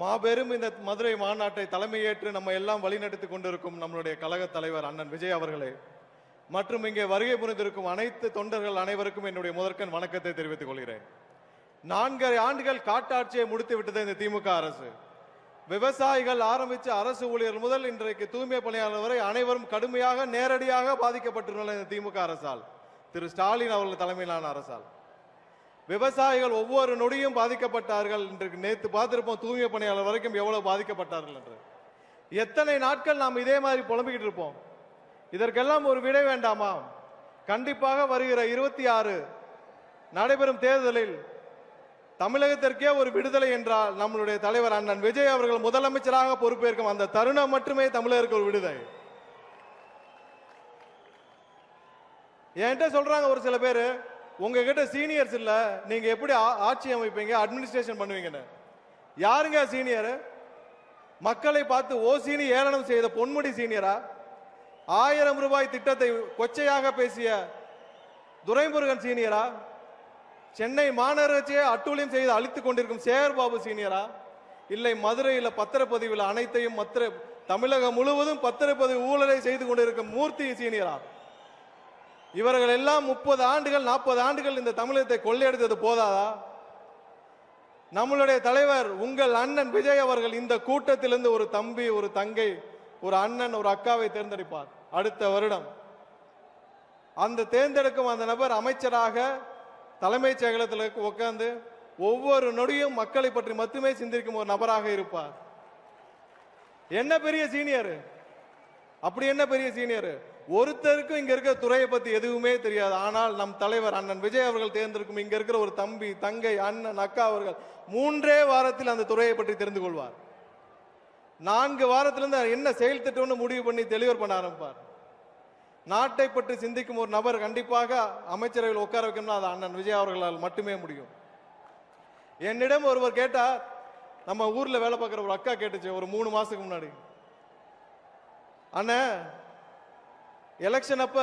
மாபெரும் இந்த மதுரை மாநாட்டை தலைமையேற்று நம்ம எல்லாம் வழிநடத்தி கொண்டிருக்கும் நம்மளுடைய கழக தலைவர் அண்ணன் விஜய் அவர்களே. மற்றும் இங்கே வருகை புரிந்திருக்கும் அனைத்து தொண்டர்கள் அனைவருக்கும் என்னுடைய முதற்கண் வணக்கத்தை தெரிவித்துக் கொள்கிறேன். நான்கரை ஆண்டுகள் காட்டாட்சியை முடித்து விட்டது இந்த திமுக அரசு. விவசாயிகள் ஆரம்பிச்ச அரசு ஊழியர் முதல் இன்றைக்கு தூய்மை பணியாளர் வரை அனைவரும் கடுமையாக நேரடியாக பாதிக்கப்பட்டுள்ள இந்த திமுக அரசால். திரு ஸ்டாலின் அவர்கள் தலைமையிலான அரசால். விவசாயிகள் ஒவ்வொரு நொடியும் பாதிக்கப்பட்டார்கள் இன்றைக்கு நேற்று பார்த்துருப்போம் தூய்மை பணியாளர் வரைக்கும் எவ்வளவு பாதிக்கப்பட்டார்கள் என்று. எத்தனை நாட்கள் நாம் இதே மாதிரி புலம்பிக்கிட்டு இருப்போம். இதற்கெல்லாம் ஒரு விடை வேண்டாமா? கண்டிப்பாக வருகிற இருபத்தி ஆறு நடைபெறும் தேர்தலில் தமிழகத்திற்கே ஒரு விடுதலை என்றால் நம்மளுடைய தலைவர் அண்ணன் விஜய் அவர்கள் முதலமைச்சராக பொறுப்பேற்கும் அந்த தருணம் மட்டுமே தமிழருக்கு ஒரு விடுதலை. என்கிட்ட சொல்றாங்க ஒரு சில பேர் உங்ககிட்ட சீனியர்ஸ் இல்ல நீங்க எப்படி ஆ- ஆட்சி அமைப்பீங்க அட்மினிஸ்ட்ரேஷன் பண்ணுவீங்கன்னு. யாருங்க சீனியர் மக்களை பார்த்து ஓசினி ஏளனம் செய்த பொன்முடி சீனியரா ஆயிரம் ரூபாய் திட்டத்தை கொச்சையாக பேசிய துரைமுருகன் சீனியரா சென்னை மாநகராட்சியை அட்டூழியம் செய்து அழித்துக் கொண்டிருக்கும் சேகர்பாபு சீனியரா இல்லை மதுரையில் பத்திரப்பதிவில் அனைத்தையும் மத்திர தமிழகம் முழுவதும் பத்திரப்பதிவு ஊழலை செய்து கொண்டிருக்கும் மூர்த்தி சீனியரா இவர்கள் எல்லாம் முப்பது ஆண்டுகள் நாற்பது ஆண்டுகள் இந்த தமிழகத்தை கொள்ளையடித்தது போதாதா? நம்மளுடைய தலைவர் உங்கள் அண்ணன் விஜய் அவர்கள் இந்த கூட்டத்திலிருந்து ஒரு தம்பி ஒரு தங்கை ஒரு அண்ணன் ஒரு அக்காவை தேர்ந்தெடுப்பார். அடுத்த வருடம். அந்த தேர்ந்தெடுக்கும் அந்த நபர் அமைச்சராக தலைமைச் செயலகத்தில் உட்கார்ந்து ஒவ்வொரு நொடியும் மக்களை பற்றி மட்டுமே சிந்திக்கும் ஒரு நபராக இருப்பார். என்ன பெரிய சீனியர்? அப்படி என்ன பெரிய சீனியர் ஒருத்தருக்கும் இங்க இருக்கிற துறையை பத்தி எதுவுமே தெரியாது. ஆனால் நம் தலைவர் அண்ணன் விஜய் அவர்கள் தேர்ந்தெடுக்கும் இங்க இருக்கிற ஒரு தம்பி தங்கை அண்ணன் அக்கா அவர்கள் மூன்றே வாரத்தில் அந்த துறையை பற்றி தெரிந்து கொள்வார். நான்கு வாரத்திலிருந்து என்ன செயல் திட்டம்னு முடிவு பண்ணி டெலிவர் பண்ண ஆரம்பிப்பார். நாட்டை பற்றி சிந்திக்கும் ஒரு நபர் கண்டிப்பாக அமைச்சரவையில் உட்கார வைக்கணும்னா அது அண்ணன் விஜய் அவர்களால் மட்டுமே முடியும். என்னிடம் ஒருவர் கேட்டார் நம்ம ஊர்ல வேலை பார்க்குற ஒரு அக்கா கேட்டுச்சு ஒரு மூணு மாசத்துக்கு முன்னாடி. அண்ணே எலெக்ஷன் அப்ப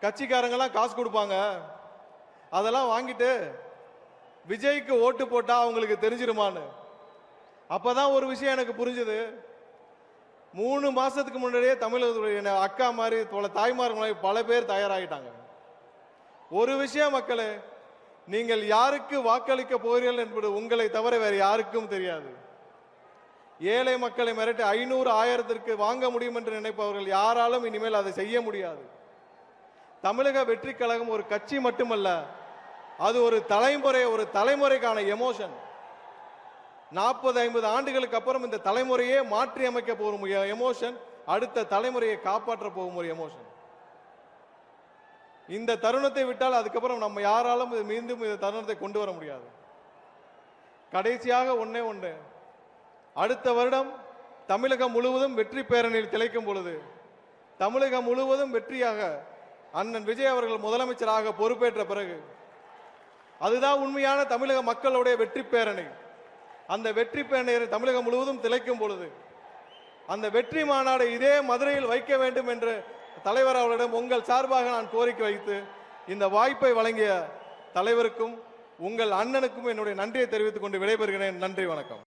கட்சிக்காரங்கெல்லாம் காசு கொடுப்பாங்க. அதெல்லாம் வாங்கிட்டு விஜய்க்கு ஓட்டு போட்டா அவங்களுக்கு தெரிஞ்சிருமான்னு. அப்பதான் ஒரு விஷயம் எனக்கு புரிஞ்சுது. மூணு மாசத்துக்கு முன்னாடியே தமிழகத்துடைய அக்கா மாதிரி பல தாய்மார்களை பல பேர் தயாராகிட்டாங்க. ஒரு விஷயம் மக்களே நீங்கள் யாருக்கு வாக்களிக்க போகிறீர்கள் என்பது உங்களை தவிர வேறு யாருக்கும் தெரியாது. ஏழை மக்களை மிரட்டி ஐநூறு ஆயிரத்திற்கு வாங்க முடியும் என்று நினைப்பவர்கள் யாராலும் இனிமேல் அதை செய்ய முடியாது. தமிழக வெற்றி கழகம் ஒரு கட்சி மட்டுமல்ல அது ஒரு தலைமுறை ஒரு தலைமுறைக்கான எமோஷன் நாற்பது ஐம்பது ஆண்டுகளுக்கு அப்புறம் இந்த தலைமுறையே மாற்றி அமைக்க போகும் எமோஷன் அடுத்த தலைமுறையை காப்பாற்ற போகும் ஒரு எமோஷன் இந்த தருணத்தை விட்டால் அதுக்கப்புறம் நம்ம யாராலும் இது மீண்டும் இந்த தருணத்தை கொண்டு வர முடியாது. கடைசியாக ஒன்னே ஒன்று. அடுத்த வருடம் தமிழகம் முழுவதும் வெற்றி பேரணியில் திளைக்கும் பொழுது தமிழகம் முழுவதும் வெற்றியாக அண்ணன் விஜய் அவர்கள் முதலமைச்சராக பொறுப்பேற்ற பிறகு அதுதான் உண்மையான தமிழக மக்களுடைய வெற்றி பேரணி. அந்த வெற்றி பேரணியை தமிழகம் முழுவதும் திளைக்கும் பொழுது அந்த வெற்றி மாநாடு இதே மதுரையில் வைக்க வேண்டும் என்று தலைவர் அவர்களிடம் உங்கள் சார்பாக நான் கோரிக்கை வைத்து இந்த வாய்ப்பை வழங்கிய தலைவருக்கும் உங்கள் அண்ணனுக்கும் என்னுடைய நன்றியை தெரிவித்துக் கொண்டு விடைபெறுகிறேன். நன்றி வணக்கம்.